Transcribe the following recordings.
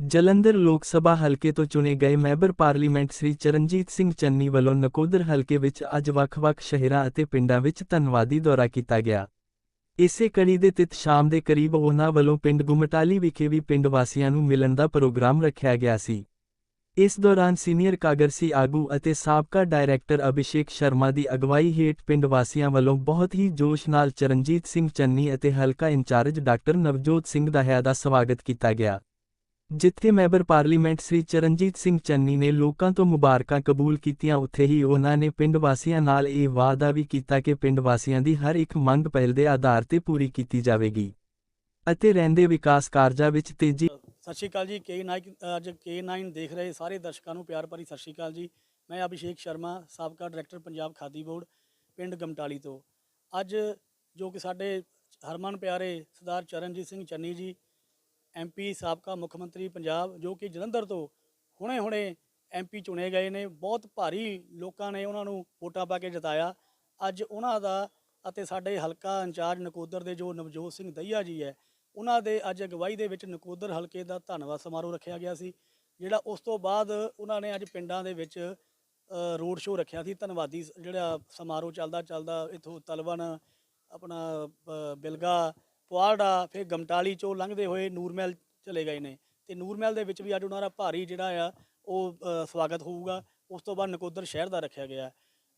ਜਲੰਧਰ ਲੋਕ ਸਭਾ ਹਲਕੇ ਤੋਂ ਚੁਣੇ ਗਏ ਮੈਂਬਰ ਪਾਰਲੀਮੈਂਟ ਸ੍ਰੀ ਚਰਨਜੀਤ ਸਿੰਘ ਚੰਨੀ ਵੱਲੋਂ ਨਕੋਦਰ ਹਲਕੇ ਵਿੱਚ ਅੱਜ ਵੱਖ-ਵੱਖ ਸ਼ਹਿਰਾਂ ਅਤੇ ਪਿੰਡਾਂ ਵਿੱਚ ਧੰਨਵਾਦੀ ਦੌਰਾ ਕੀਤਾ ਗਿਆ। ਇਸੇ ਕੜੀ ਦੇ ਤਹਿਤ ਸ਼ਾਮ ਦੇ ਕਰੀਬ ਉਹਨਾਂ ਵੱਲੋਂ ਪਿੰਡ ਗੁਮਟਾਲੀ ਵਿਖੇ ਵੀ ਪਿੰਡ ਵਾਸੀਆਂ ਨੂੰ ਮਿਲਣ ਦਾ ਪ੍ਰੋਗਰਾਮ ਰੱਖਿਆ ਗਿਆ ਸੀ। ਇਸ ਦੌਰਾਨ ਸੀਨੀਅਰ ਕਾਂਗਰਸੀ ਆਗੂ ਅਤੇ ਸਾਬਕਾ ਡਾਇਰੈਕਟਰ ਅਭਿਸ਼ੇਕ ਸ਼ਰਮਾ ਦੀ ਅਗਵਾਈ ਹੇਠ ਪਿੰਡ ਵਾਸੀਆਂ ਵੱਲੋਂ ਬਹੁਤ ਹੀ ਜੋਸ਼ ਨਾਲ ਚਰਨਜੀਤ ਸਿੰਘ ਚੰਨੀ ਅਤੇ ਹਲਕਾ ਇੰਚਾਰਜ ਡਾਕਟਰ ਨਵਜੋਤ ਸਿੰਘ ਦਹਿਆ ਦਾ ਸਵਾਗਤ ਕੀਤਾ ਗਿਆ। ਜਿੱਥੇ ਮੈਂਬਰ ਪਾਰਲੀਮੈਂਟ ਸ੍ਰੀ ਚਰਨਜੀਤ ਸਿੰਘ ਚੰਨੀ ਨੇ ਲੋਕਾਂ ਤੋਂ ਮੁਬਾਰਕਾਂ ਕਬੂਲ ਕੀਤੀਆਂ, ਉੱਥੇ ਹੀ ਉਹਨਾਂ ਨੇ ਪਿੰਡ ਵਾਸੀਆਂ ਨਾਲ ਇਹ ਵਾਅਦਾ ਵੀ ਕੀਤਾ ਕਿ ਪਿੰਡ ਵਾਸੀਆਂ ਦੀ ਹਰ ਇੱਕ ਮੰਗ ਪਹਿਲ ਦੇ ਆਧਾਰ ਤੇ ਪੂਰੀ ਕੀਤੀ ਜਾਵੇਗੀ ਅਤੇ ਰਹਿੰਦੇ ਵਿਕਾਸ ਕਾਰਜਾਂ ਵਿੱਚ ਤੇਜ਼ੀ ਸਤਿ ਸ਼੍ਰੀ ਅਕਾਲ ਜੀ K9 ਅੱਜ K9 ਦੇਖ ਰਹੇ ਸਾਰੇ ਦਰਸ਼ਕਾਂ ਨੂੰ ਪਿਆਰ ਭਰੀ ਸਤਿ ਸ਼੍ਰੀ ਅਕਾਲ ਜੀ। ਮੈਂ ਅਭਿਸ਼ੇਕ ਸ਼ਰਮਾ, ਸਾਬਕਾ ਡਾਇਰੈਕਟਰ ਪੰਜਾਬ ਖਾਦੀ ਬੋਰਡ, ਪਿੰਡ ਗਮਟਾਲੀ ਤੋਂ। ਅੱਜ ਜੋ ਕਿ ਸਾਡੇ ਹਰਮਨ ਪਿਆਰੇ ਸਰਦਾਰ ਚਰਨਜੀਤ ਸਿੰਘ ਚੰਨੀ ਜੀ ਐਮਪੀ ਸਾਬਕਾ ਮੁੱਖ ਮੰਤਰੀ ਪੰਜਾਬ ਜੋ ਕਿ ਜਲੰਧਰ ਤੋਂ ਹੁਣੇ-ਹੁਣੇ ਐਮਪੀ ਚੁਣੇ ਗਏ ਨੇ। ਬਹੁਤ ਭਾਰੀ ਲੋਕਾਂ ਨੇ ਉਹਨਾਂ ਨੂੰ ਵੋਟਾਂ ਪਾ ਕੇ ਜਿਤਾਇਆ। ਅੱਜ ਉਹਨਾਂ ਦਾ ਅਤੇ ਸਾਡੇ ਹਲਕਾ ਇੰਚਾਰਜ ਨਕੋਦਰ ਦੇ ਜੋ ਨਵਜੋਤ ਸਿੰਘ ਦਹੀਆ ਜੀ ਹੈ, ਉਹਨਾਂ ਦੇ ਅੱਜ ਅਗਵਾਈ ਦੇ ਵਿੱਚ ਨਕੋਦਰ ਹਲਕੇ ਦਾ ਧੰਨਵਾਦ ਸਮਾਰੋਹ ਰੱਖਿਆ ਗਿਆ ਸੀ, ਜਿਹੜਾ ਉਸ ਤੋਂ ਬਾਅਦ ਉਹਨਾਂ ਨੇ ਅੱਜ ਪਿੰਡਾਂ ਦੇ ਵਿੱਚ ਰੋਡ ਸ਼ੋਅ ਰੱਖਿਆ ਸੀ। ਧੰਨਵਾਦੀ ਜਿਹੜਾ ਸਮਾਰੋਹ ਚੱਲਦਾ ਚੱਲਦਾ ਇਥੋਂ ਤਲਵਣ ਆਪਣਾ ਬਿਲਗਾ ਪੁਆੜਾ, ਫਿਰ ਗਮਟਾਲੀ ਚੋਂ ਲੰਘਦੇ ਹੋਏ ਨੂਰਮਹਿਲ ਚਲੇ ਗਏ ਨੇ। ਤੇ ਨੂਰਮਹਿਲ ਦੇ ਵਿੱਚ ਵੀ ਅੱਜ ਉਹਨਾਂ ਦਾ ਭਾਰੀ ਜਿਹੜਾ ਆ, ਉਹ ਸਵਾਗਤ ਹੋਊਗਾ। ਉਸ ਤੋਂ ਬਾਅਦ ਨਕੋਦਰ ਸ਼ਹਿਰ ਦਾ ਰੱਖਿਆ ਗਿਆ।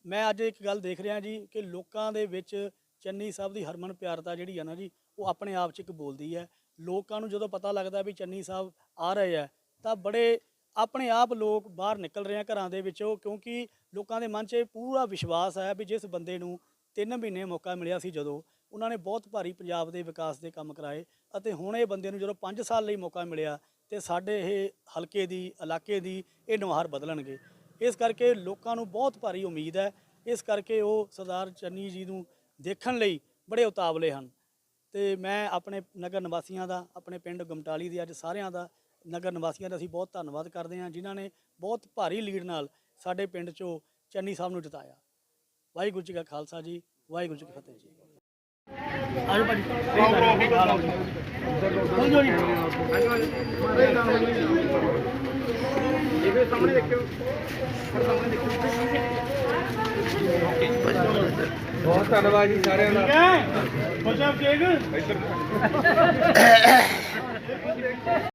ਮੈਂ ਅੱਜ ਇੱਕ ਗੱਲ ਦੇਖ ਰਿਹਾ ਜੀ ਕਿ ਲੋਕਾਂ ਦੇ ਵਿੱਚ ਚੰਨੀ ਸਾਹਿਬ ਦੀ ਹਰਮਨ ਪਿਆਰਤਾ ਜਿਹੜੀ ਆ ਨਾ ਜੀ, ਉਹ ਆਪਣੇ ਆਪ 'ਚ ਇੱਕ ਬੋਲਦੀ ਹੈ। ਲੋਕਾਂ ਨੂੰ ਜਦੋਂ ਪਤਾ ਲੱਗਦਾ ਵੀ ਚੰਨੀ ਸਾਹਿਬ ਆ ਰਹੇ ਆ, ਤਾਂ ਬੜੇ ਆਪਣੇ ਆਪ ਲੋਕ ਬਾਹਰ ਨਿਕਲ ਰਹੇ ਆ ਘਰਾਂ ਦੇ ਵਿੱਚੋਂ, ਕਿਉਂਕਿ ਲੋਕਾਂ ਦੇ ਮਨ 'ਚ ਪੂਰਾ ਵਿਸ਼ਵਾਸ ਹੈ ਵੀ ਜਿਸ ਬੰਦੇ ਨੂੰ 3 ਮਹੀਨੇ ਮੌਕਾ ਮਿਲਿਆ ਸੀ ਜਦੋਂ ਉਹਨਾਂ ਨੇ ਬਹੁਤ ਭਾਰੀ ਪੰਜਾਬ ਦੇ ਵਿਕਾਸ ਦੇ ਕੰਮ ਕਰਾਏ ਅਤੇ ਹੁਣ ਇਹ ਬੰਦੇ ਨੂੰ ਜਦੋਂ 5 ਸਾਲ ਲਈ ਮੌਕਾ ਮਿਲਿਆ ਤੇ ਸਾਡੇ ਇਹ ਹਲਕੇ ਦੀ, ਇਲਾਕੇ ਦੀ ਇਹ ਨੁਹਾਰ ਬਦਲਣਗੇ। ਇਸ ਕਰਕੇ ਲੋਕਾਂ ਨੂੰ ਬਹੁਤ ਭਾਰੀ ਉਮੀਦ ਹੈ। ਇਸ ਕਰਕੇ ਉਹ ਸਰਦਾਰ ਚੰਨੀ ਜੀ ਨੂੰ ਦੇਖਣ ਲਈ ਬੜੇ ਉਤਾਵਲੇ ਹਨ। ਤੇ ਮੈਂ ਆਪਣੇ ਨਗਰ ਨਿਵਾਸੀਆਂ ਦਾ, ਆਪਣੇ ਪਿੰਡ ਗਮਟਾਲੀ ਦੇ ਅੱਜ ਸਾਰਿਆਂ ਦਾ, ਨਗਰ ਨਿਵਾਸੀਆਂ ਦਾ ਅਸੀਂ ਬਹੁਤ ਧੰਨਵਾਦ ਕਰਦੇ ਹਾਂ, ਜਿਨ੍ਹਾਂ ਨੇ ਬਹੁਤ ਭਾਰੀ ਲੀਡ ਨਾਲ ਸਾਡੇ ਪਿੰਡ 'ਚੋਂ ਚੰਨੀ ਸਾਹਿਬ ਨੂੰ ਜਿਤਾਇਆ। ਵਾਹਿਗੁਰੂ ਜੀ ਕਾ ਖਾਲਸਾ ਜੀ, ਵਾਹਿਗੁਰੂ ਜੀ ਕੀ ਫਤਿਹ ਜੀ। ਆਜੋ ਭਾਜੀ। ਬੋਲੋ ਜੀ ਬਹੁਤ ਧੰਨਵਾਦ ਜੀ ਸਾਰਿਆਂ ਦਾ। ਹੈ। ਖੁਸ਼ ਆਪ ਕੇਕ